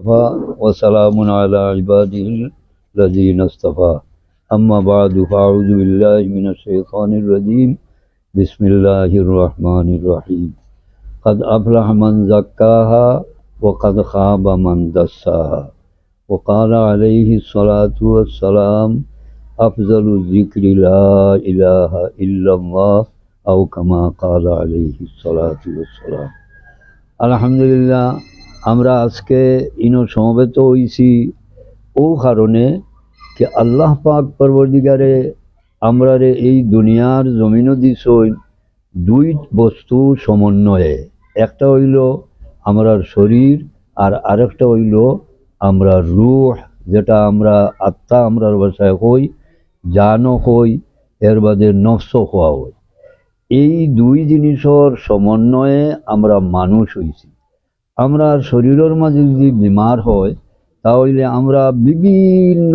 وكفى وسلام على عباده الذين اصطفى. أما بعد فأعوذ بالله من الشيطان الرجيم. بسم الله الرحمن الرحيم. قد أفلح من زكاها وقد خاب من دساها. وقال عليه الصلاة والسلام أفضل الذكر لا إله إلا الله أو كما قال عليه الصلاة والسلام. الحمد لله আমরা আজকে ইনো সমবেত হইছি ও কারণে যে আল্লাহ পাক পরবর্তীকারে আমরা রে এই দুনিয়ার জমিনও দিছই দুই বস্তু সমন্বয়ে। একটা হইল আমরার শরীর আর আরেকটা হইল আমরা রুহ, যেটা আমরা আত্মা আমরার ভাষায় হই, জানও হই, এর বাদে নফস হওয়া হই। এই দুই জিনিসের সমন্বয়ে আমরা মানুষ হইছি। আমরা শরীরের মাঝে যদি বিমার হয়, তাহলে আমরা বিভিন্ন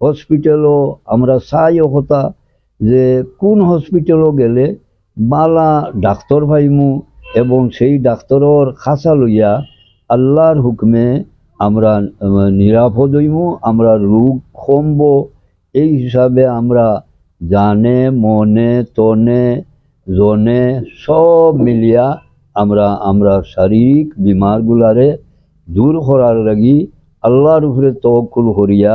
হসপিটালও আমরা চাই হতা যে কোন হসপিটালও গেলে বালা ডাক্তর ভাইমু এবং সেই ডাক্তরের খাঁচা লইয়া আল্লাহর হুকমে আমরা নিরাপদ হইমু, আমরা রোগ কমব এই হিসাবে আমরা জানে, মনে, তনে, জনে সব মিলিয়া আমরা আমরা শারীরিক বিমারগুলারে দূর করার লাগি আল্লাহর উপরে তওকুল করিয়া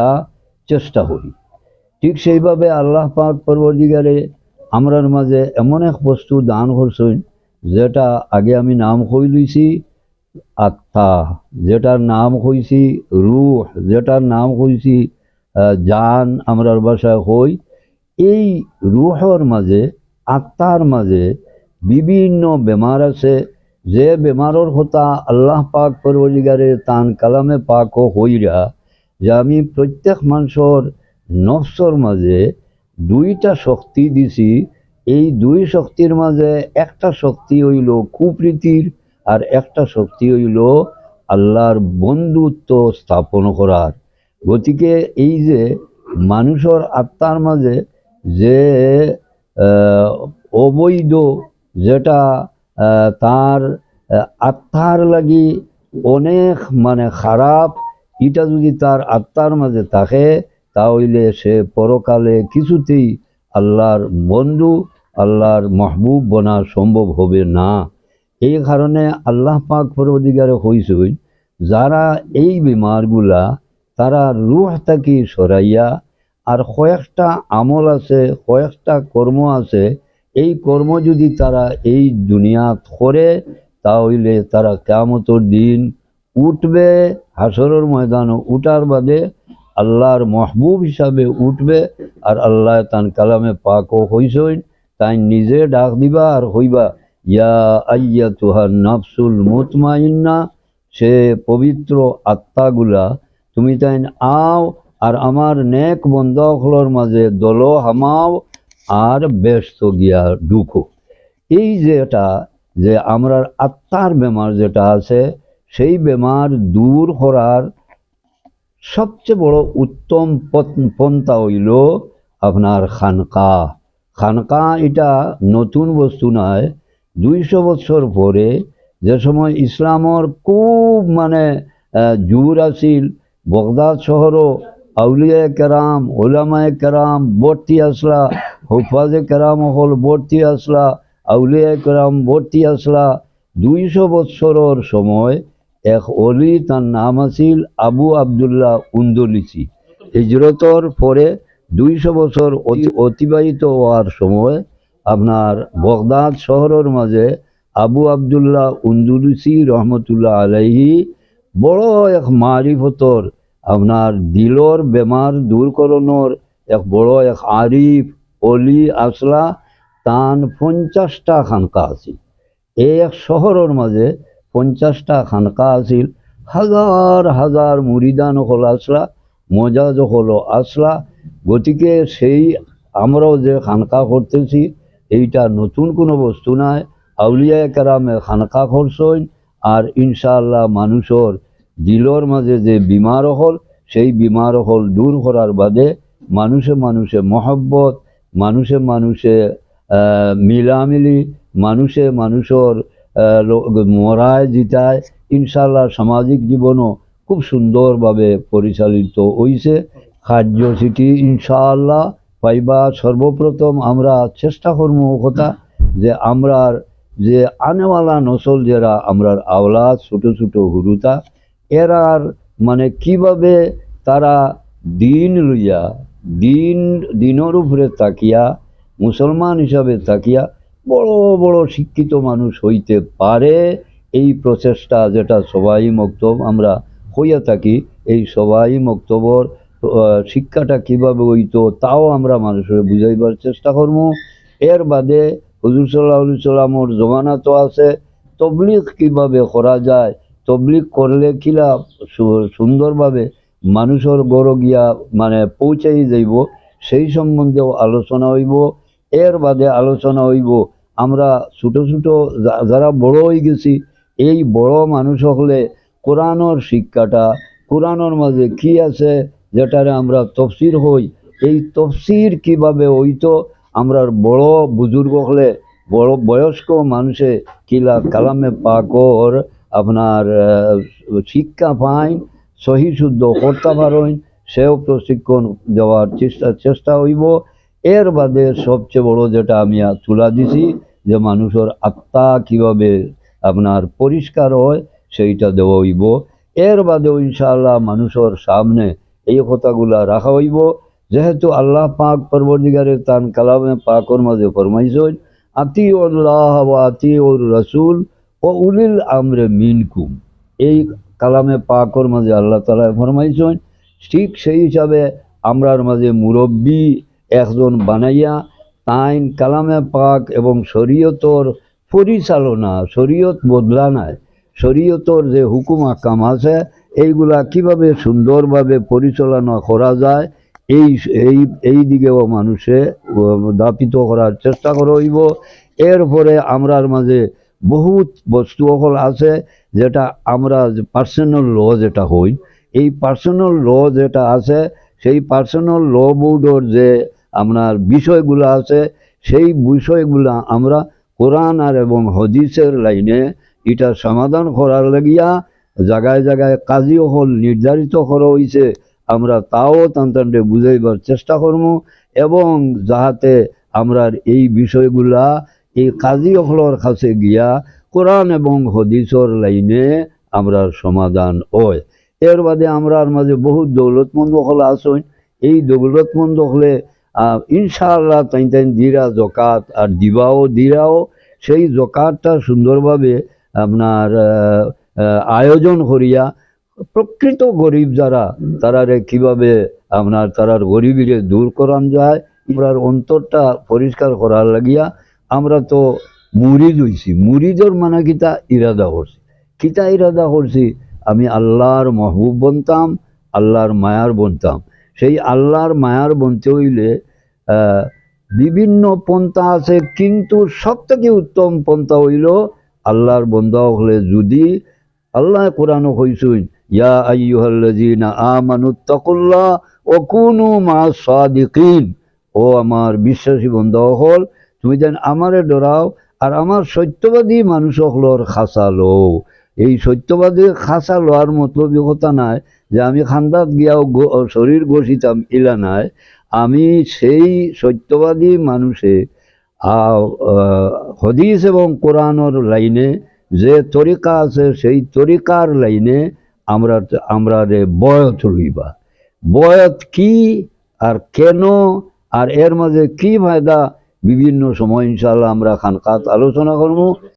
চেষ্টা করি। ঠিক সেইভাবে আল্লাহ পাক পরবর্তীকারে আমরার মাঝে এমন এক বস্তু দান করছেন, যেটা আগে আমি নাম কই লইছি, আত্মা, যেটার নাম কইছি রুহ, যেটার নাম কইছি জান আমরার বাসায় হই এই রুহর মাঝে, আত্মার মাঝে বিভিন্ন বেমার আছে, যে বেমারর কথা আল্লাহ পাক পরবলিগারে তান কালামে পাক হইরা যে আমি প্রত্যেক মানুষের নফসর মাঝে দুইটা শক্তি দিছি, এই দুই শক্তির মাঝে একটা শক্তি হইল কুপ্রীতির আর একটা শক্তি হইল আল্লাহর বন্ধুত্ব স্থাপন করার গতিকে এই যে মানুষের আত্মার মাঝে যে অবৈধ যেটা তার আত্মার লাগি অনেক মানে খারাপ এটা যদি তার আত্মার মাঝে থাকে তাহলে সে পরকালে কিছুতেই আল্লাহর বন্ধু, আল্লাহর মাহবুব বনা সম্ভব হবে না। এই কারণে আল্লাহ পাক পরবদিগারে হইসই যারা এই বিমারগুলা, তারা রুহ থাকি সরাইয়া, আর কয়েকটা আমল আছে, কয়েকটা কর্ম আছে এই কর্ম যদি তারা এই দুনিয়াত করে, তাহলে তারা কেমতর দিন উঠবে হাসরের ময়দানও উঠার বাদে আল্লাহর মহবুব হিসাবে উঠবে, আর আল্লাহ তান কালামে পাকও হইসইন। তাই নিজে ডাক দিবা আর হইবা, ইয়া আইয়া তুহার নাফসুল মুতমাইন্না সে পবিত্র আত্মাগুলা তুমি তাই আও, আর আমার নেক বন্ধকলর মাঝে দল হামাও আর ব্যস্ত গিয়া ঢুকো। এই যেটা যে আমরা আত্মার বেমার যেটা আছে, সেই বেমার দূর করার সবচেয়ে বড় উত্তম পন্থা হইল আপনার খানকা। খানকা এটা নতুন বস্তু নয়, দুইশো বছর পরে যে সময় ইসলামর খুব মানে জোর আছিল, বগদাদ শহরও আউলিয়া কেরাম ওলামায় কেরাম ভর্তি আসলা হুফাজে কেরাম হল ভর্তি আসলা আউলিয়া কেরাম ভর্তি আসলা। দুইশো বৎসরের সময় এক অলি তার নাম আছিল আবু আবদুল্লাহ উন্দলিসি হিজরতর পরে দুইশো বছর অতি- অতিবাহিত হওয়ার সময় আপনার বগদাদ শহরের মাঝে আবু আবদুল্লাহ উন্দুলুসি রহমতুল্লাহ আলাইহি বড় এক মারিফতর আপনার দিলর বেমার দূর করণর এক বড়, এক আরিফ অলি আসলা, তান পঞ্চাশটা খানকা আছিল। এই এক শহরের মাঝে পঞ্চাশটা খানকা আছিল। হাজার হাজার মুরিদান হল আসলা, মজা হলো আসলা। গতিকে সেই আমরাও যে খানকা করতেছি, এইটা নতুন কোনো বস্তু নাই। আউলিয়া কেরামে খানকা করছইন আর ইনশাআল্লাহ মানুষের দিলর মাঝে যে বিমার হল সেই বিমার হল দূর করার বাদে মানুষে মানুষে মহব্বত, মানুষে মানুষে মিলামিলি, মানুষে মানুষের মরায় জিতায় ইনশাল্লাহ সামাজিক জীবনও খুব সুন্দরভাবে পরিচালিত হইছে। কার্যসূচি ইনশাআল্লাহ পাইবা সর্বপ্রথম আমরা চেষ্টা করব কথা যে আমরার যে আনেওয়ালা নসল যারা আমরার আওলা ছোট ছোট হুরুতা এরার মানে কীভাবে তারা দিন লইয়া, দিন, দিনের উপরে তাকিয়া, মুসলমান হিসাবে তাকিয়া বড় বড় শিক্ষিত মানুষ হইতে পারে, এই প্রচেষ্টা যেটা সবাই মক্তব, আমরা হইয়া থাকি, এই সবাই মক্তবর শিক্ষাটা কীভাবে হইতো তাও আমরা মানুষের বুঝাইবার চেষ্টা করব এর বাদে হুজুর সাল্লাহ সাল্লামর জমানা তো আছে, তবলিগ কীভাবে করা যায় তবলিগ করলে কিলা সুন্দরভাবে মানুষের গড় গিয়া মানে পৌঁছাই যাইব, সেই সম্বন্ধেও আলোচনা হইব, এর বাদে আলোচনা হইব। আমরা ছোট ছোট যারা বড় হয়ে গেছি, এই বড় মানুষ হলে কোরআনর শিক্ষাটা, কোরআনর মাঝে কি আছে যেটারে আমরা তফসির হই, এই তফসির কীভাবে হইতো? আমরা বড় বুজুর্গ হলে, বড় বয়স্ক মানুষে কিলা কালামে পাকর আপনার শিক্ষা পাইন, সহি শুদ্ধ করতে পারেন সেও প্রশিক্ষণ দেওয়ার চেষ্টা চেষ্টা হইব। এর বাদে সবচেয়ে বড় যেটা আমি তুলা দিছি, যে মানুষের আত্মা কীভাবে আপনার পরিষ্কার হয়, সেইটা দেওয়া হইব। এর বাদেও ইনশাআল্লাহ মানুষের সামনে এই কথাগুলা রাখা হইব। যেহেতু আল্লাহ পাক পরবর্তীকারের তান কালামে পাকর মাঝে ফরমাইছেন আতি উল্লাহ আতি ওর রসুল ও উলিল আমরে মিনকুম। এই কালামে পাকর মাঝে আল্লাহ তালা ফরমাইছেন, ঠিক সেই হিসাবে আমরার মাঝে মুরব্বী একজন বানাইয়া তাইন কালামে পাক এবং শরীয়তর পরিচালনা, শরীয়ত বদলা নাই শরীয়তর যে হুকুম আকাম আছে, এইগুলা কীভাবে সুন্দরভাবে পরিচালনা করা যায়, এই এই এই দিকেও মানুষে দাপিত করার চেষ্টা করা হইব। এরপরে আমরার মাঝে বহুত বস্তু সকল আছে যেটা আমরা পার্সোনাল ল যেটা হই, এই পার্সোনাল ল যেটা আছে, সেই পার্সোনাল ল বোর্ডর যে আপনার বিষয়গুলো আছে, সেই বিষয়গুলা আমরা কোরআন আর এবং হদিসের লাইনে এটা সমাধান করার লাগিয়া জায়গায় জায়গায় কাজী হল নির্ধারিত করা হয়েছে আমরা তাও তান্তান্ডে বুঝাইবার চেষ্টা করব এবং যাহাতে আমরা এই বিষয়গুলা এই কাজী হলর কাছে গিয়া কোরআন এবং হদিসর লাইনে আমরা সমাধান হয়। এর বাদে আমরার মাঝে বহুত দৌলতমন্দ হল আসন এই দৌলতমন্দ হলে ইনশাআল্লাহ তাই তাই দিরা জকাত আর দিবাও দিরাও। সেই জকাতটা সুন্দরভাবে আপনার আয়োজন করিয়া প্রকৃত গরিব যারা, তারারে কীভাবে আপনার তারার গরিবিরে দূর করান যায়, আমরার অন্তরটা পরিষ্কার করার লাগিয়া আমরা তো মুরিদ হইছি। মুরিদর মানে কিতা ইরাদা করছি। কিতা ইরাদা করছি? আমি আল্লাহর মহবুব বনতাম, আল্লাহর মায়ার বনতাম। সেই আল্লাহর মায়ার বনতে হইলে বিভিন্ন পন্থা আছে, কিন্তু সব থেকে উত্তম পন্থা হইল আল্লাহর বন্ধা হলে যদি আল্লাহ কোরআন কইসুন ইয়া আইয়ুহাল্লাযীনা আমানুত্তাকুল্লাহ ও কুনু মা সাদিকিন ও আমার বিশ্বাসী বন্ধা হল তুমি যেন আমারে ডরাও, আর আমার সত্যবাদী মানুষ হলর খাসা লও। এই সত্যবাদী খাসা লওয়ার মতলবী কথা নাই যে আমি খান্দাত গিয়াও শরীর ঘষিতাম, ইলা নাই। আমি সেই সত্যবাদী মানুষে হদিস এবং কোরআনর লাইনে যে তরিকা আছে, সেই তরিকার লাইনে আমরা আমরা রে বয়ত লইবা। বয়ত কি আর কেন, আর এর মাঝে কি ফায়দা বিভিন্ন সময় ইনশাল্লাহ আমরা খানকাত আলোচনা করব।